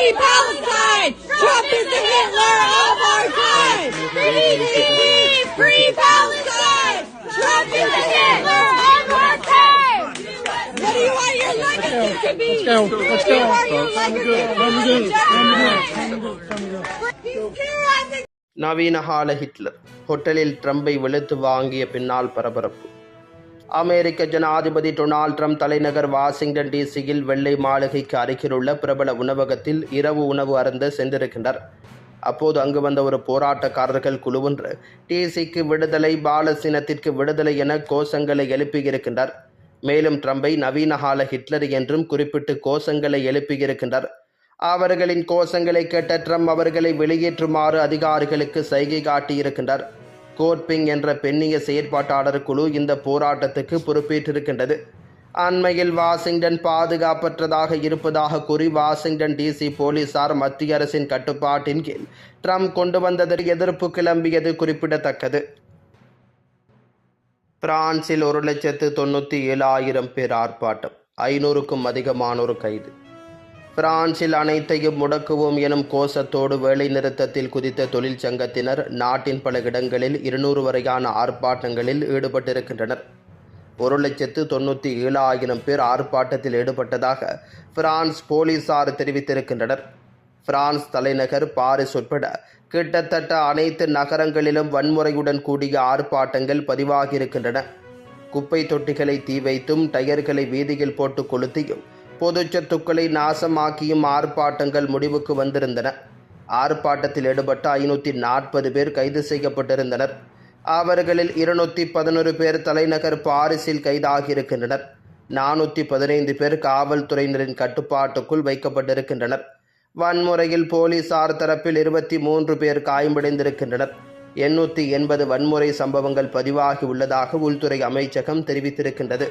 Free Palestine! Trump is the Hitler of our time! Free, free Palestine! Trump is the Hitler of our time! What do you want your legacy to be? Let's go. Let's Do you go. நவீன கால Hitler ஹோட்டலில் ட்ரம்பை வெளுத்து வாங்கிய பின்னால் பரபரப்பு அமெரிக்க ஜனாதிபதி Donald Trump தலைநகர் வாஷிங்டன் டிசியில் வெள்ளை மாளிகைக்கு அருகிலுள்ள பிரபல உணவகத்தில் இரவு உணவு அருந்த சென்றிருக்கின்றார். அப்போது அங்கு வந்த ஒரு போராட்டக்காரர்கள் குழுவொன்று டிசிக்கு விடுதலை பாலசீனத்திற்கு விடுதலை என கோஷங்களை எழுப்பியிருக்கின்றார். மேலும் ட்ரம்பை நவீன கால ஹிட்லர் என்றும் குறிப்பிட்டு கோஷங்களை எழுப்பியிருக்கின்றார். அவர்களின் கோஷங்களை கேட்ட ட்ரம்ப் அவர்களை வெளியேற்றுமாறு அதிகாரிகளுக்கு சைகை காட்டியிருக்கின்றார். கோட்பிங் என்ற பெண்ணிய செயற்பாட்டாளர் குழு இந்த போராட்டத்துக்கு பொறுப்பேற்றிருக்கின்றது. அண்மையில் வாஷிங்டன் பாதுகாப்பற்றதாக இருப்பதாக கூறி வாஷிங்டன் டிசி போலீசார் மத்திய அரசின் கட்டுப்பாட்டின் கீழ் ட்ரம்ப் கொண்டு வந்ததற்கு எதிர்ப்பு கிளம்பியது குறிப்பிடத்தக்கது. பிரான்சில் ஒரு லட்சத்து தொண்ணூற்றி ஏழாயிரம் பேர் ஆர்ப்பாட்டம் ஐநூறுக்கும் அதிகமானோர் கைது. பிரான்சில் அனைத்தையும் முடக்குவோம் எனும் கோஷத்தோடு வேலைநிறுத்தத்தில் குதித்த தொழிற்சங்கத்தினர் நாட்டின் பல இடங்களில் இருநூறு வரையான ஆர்ப்பாட்டங்களில் ஈடுபட்டிருக்கின்றனர். ஒரு லட்சத்து தொண்ணூற்றி ஏழாயிரம் பேர் ஆர்ப்பாட்டத்தில் ஈடுபட்டதாக பிரான்ஸ் போலீசார் தெரிவித்திருக்கின்றனர். பிரான்ஸ் தலைநகர் பாரிஸ் உட்பட கிட்டத்தட்ட அனைத்து நகரங்களிலும் வன்முறையுடன் கூடிய ஆர்ப்பாட்டங்கள் பதிவாகியிருக்கின்றன. குப்பை தொட்டிகளை தீ வைத்தும் டயர்களை வீதியில் போட்டு கொளுத்தியும் பொதுச் சொத்துக்களை நாசமாக்கியும் ஆர்ப்பாட்டங்கள் முடிவுக்கு வந்திருந்தன. ஆர்ப்பாட்டத்தில் ஈடுபட்ட ஐநூற்றி நாற்பது பேர் கைது செய்யப்பட்டிருந்தனர். அவர்களில் இருநூற்றி பதினொரு பேர் தலைநகர் பாரிஸில் கைதாகியிருக்கின்றனர். நானூற்றி பதினைந்து பேர் காவல்துறையினரின் கட்டுப்பாட்டுக்குள் வைக்கப்பட்டிருக்கின்றனர். வன்முறையில் போலீசார் தரப்பில் இருபத்தி மூன்று பேர் காயமடைந்திருக்கின்றனர். எண்ணூற்றி எண்பது வன்முறை சம்பவங்கள் பதிவாகி உள்ளதாக உள்துறை அமைச்சகம் தெரிவித்திருக்கின்றது.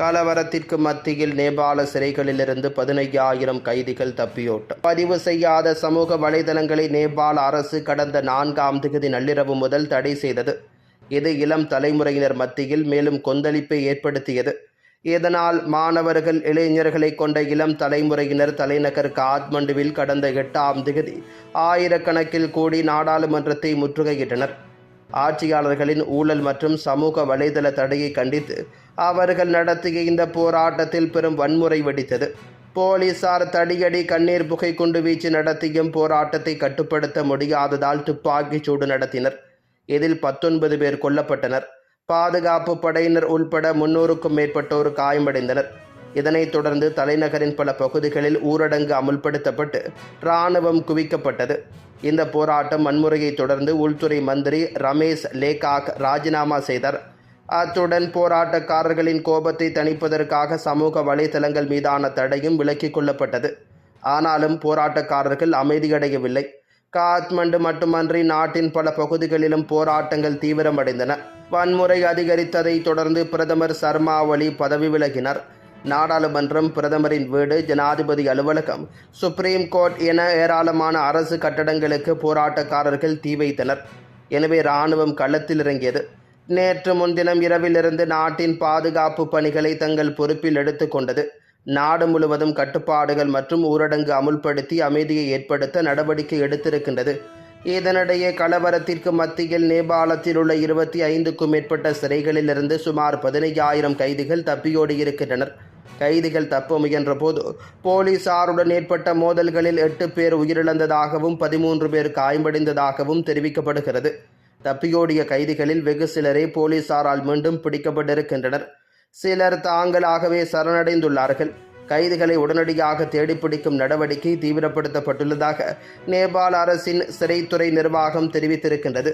கலவரத்திற்கு மத்தியில் நேபாள சிறைகளிலிருந்து பதினையாயிரம் கைதிகள் தப்பியோட்டம். பதிவு செய்யாத சமூக வலைதளங்களை நேபாள அரசு கடந்த நான்காம் திகதி நள்ளிரவு முதல் தடை செய்தது. இது இளம் தலைமுறையினர் மத்தியில் மேலும் கொந்தளிப்பை ஏற்படுத்தியது. இதனால் மாணவர்கள் இளைஞர்களை கொண்ட இளம் தலைமுறையினர் தலைநகர் காத்மண்டுவில் கடந்த எட்டாம் திகதி ஆயிரக்கணக்கில் கூடி நாடாளுமன்றத்தை முற்றுகையிட்டனர். ஆட்சியாளர்களின் ஊழல் மற்றும் சமூக வலைதள தடையை கண்டித்து அவர்கள் நடத்திய இந்த போராட்டத்தில் பெரும் வன்முறை வெடித்தது. போலீசார் தடியடி கண்ணீர் புகை குண்டு வீச்சு நடத்தியும் போராட்டத்தை கட்டுப்படுத்த முடியாததால் துப்பாக்கிச் சூடு நடத்தினர். இதில் பத்தொன்பது பேர் கொல்லப்பட்டனர். பாதுகாப்பு படையினர் உள்பட முன்னூறுக்கும் மேற்பட்டோர் காயமடைந்தனர். இதனைத் தொடர்ந்து தலைநகரின் பல பகுதிகளில் ஊரடங்கு அமுல்படுத்தப்பட்டு இராணுவம் குவிக்கப்பட்டது. இந்த போராட்டம் வன்முறையை தொடர்ந்து உள்துறை மந்திரி ரமேஷ் லேகாக் ராஜினாமா செய்தார். அத்துடன் போராட்டக்காரர்களின் கோபத்தை தணிப்பதற்காக சமூக வலைதளங்கள் மீதான தடையும் விலக்கிக் கொள்ளப்பட்டது. ஆனாலும் போராட்டக்காரர்கள் அமைதியடையவில்லை. காத்மண்டு மட்டுமன்றி நாட்டின் பல பகுதிகளிலும் போராட்டங்கள் தீவிரமடைந்தன. வன்முறை அதிகரித்ததை தொடர்ந்து பிரதமர் சர்மா ஒலி பதவி விலகினார். நாடாளுமன்றம் பிரதமரின் வீடு ஜனாதிபதி அலுவலகம். சுப்ரீம் கோர்ட் என ஏராளமான அரசு கட்டடங்களுக்கு போராட்டக்காரர்கள் தீ வைத்தனர். எனவே இராணுவம் களத்தில் இறங்கியது. நேற்று முன்தினம் இரவிலிருந்து நாட்டின் பாதுகாப்பு பணிகளை தங்கள் பொறுப்பில் எடுத்துக்கொண்டது நாடு முழுவதும் கட்டுப்பாடுகள் மற்றும் ஊரடங்கு அமுல்படுத்தி அமைதியை ஏற்படுத்த நடவடிக்கை எடுத்திருக்கின்றது. இதனிடையே கலவரத்திற்கு மத்தியில் நேபாளத்தில் உள்ள இருபத்தி ஐந்துக்கும் மேற்பட்ட சிறைகளிலிருந்து சுமார் பதினைஞ்சாயிரம் கைதிகள் தப்பியோடியிருக்கின்றனர். கைதிகள் தப்ப முயன்றபோது போலீசாருடன் ஏற்பட்ட மோதல்களில் எட்டு பேர் உயிரிழந்ததாகவும் பதிமூன்று பேர் காயமடைந்ததாகவும் தெரிவிக்கப்படுகிறது. தப்பியோடிய கைதிகளில் வெகு சிலரே போலீசாரால் மீண்டும் பிடிக்கப்பட்டிருக்கின்றனர். சிலர் தாங்களாகவே சரணடைந்துள்ளார்கள். கைதிகளை உடனடியாக தேடிப்பிடிக்கும் நடவடிக்கை தீவிரப்படுத்தப்பட்டுள்ளதாக நேபாள அரசின் சிறைத்துறை நிர்வாகம் தெரிவித்திருக்கின்றது.